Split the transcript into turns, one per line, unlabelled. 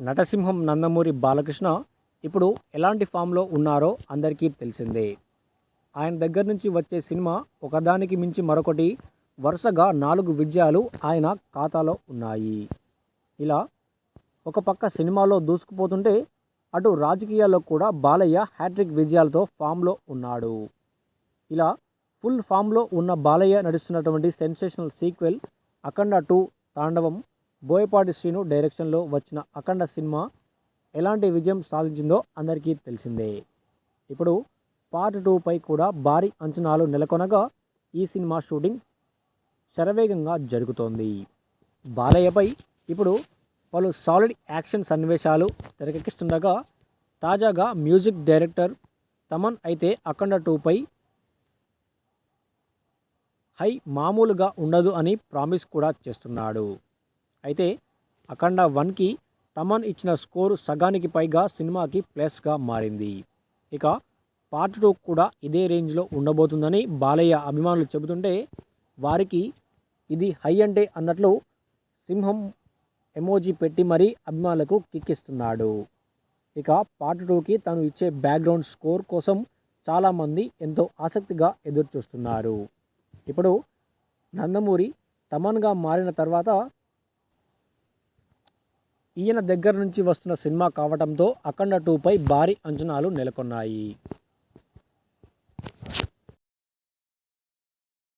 నటసింహం నందమూరి బాలకృష్ణ ఇప్పుడు ఎలాంటి ఫామ్లో ఉన్నారో అందరికీ తెలిసిందే. ఆయన దగ్గర నుంచి వచ్చే సినిమా ఒకదానికి మించి మరొకటి వరుసగా నాలుగు విజయాలు ఆయన ఖాతాలో ఉన్నాయి. ఇలా ఒక పక్క సినిమాలో దూసుకుపోతుంటే అటు రాజకీయాల్లో కూడా బాలయ్య హ్యాట్రిక్ విజయాలతో ఫామ్లో ఉన్నాడు. ఇలా ఫుల్ ఫామ్లో ఉన్న బాలయ్య నడుస్తున్నటువంటి సెన్సేషనల్ సీక్వెల్ అఖండ టూ తాండవం బోయపాటి శ్రీను డైరెక్షన్లో వచ్చిన అఖండ సినిమా ఎలాంటి విజయం సాధించిందో అందరికీ తెలిసిందే. ఇప్పుడు పార్ట్ టూపై కూడా భారీ అంచనాలు నెలకొనగా ఈ సినిమా షూటింగ్ శరవేగంగా జరుగుతోంది. బాలయ్యపై ఇప్పుడు పలు సాలిడ్ యాక్షన్ సన్నివేశాలు తెరకెక్కిస్తుండగా తాజాగా మ్యూజిక్ డైరెక్టర్ తమన్ అయితే అఖండ టూపై హై మామూలుగా ఉండదు అని ప్రామిస్ కూడా చేస్తున్నాడు. అయితే అఖండ వన్కి తమన్ ఇచ్చిన స్కోరు సగానికి పైగా సినిమాకి ప్లస్గా మారింది. ఇక పార్ట్ టూ కూడా ఇదే రేంజ్లో ఉండబోతుందని బాలయ్య అభిమానులు చెబుతుంటే వారికి ఇది హై అంటే అన్నట్లు సింహం ఎమోజీ పెట్టి మరీ అభిమానులకు కిక్కిస్తున్నాడు. ఇక పార్ట్ టూకి తను ఇచ్చే బ్యాక్గ్రౌండ్ స్కోర్ కోసం చాలామంది ఎంతో ఆసక్తిగా ఎదురు చూస్తున్నారు ఇప్పుడు నందమూరి తమన్గా మారిన తర్వాత ఈయన దగ్గర నుంచి వస్తున్న సినిమా కావడంతో అఖండ టూపై భారీ అంచనాలు నెలకొన్నాయి.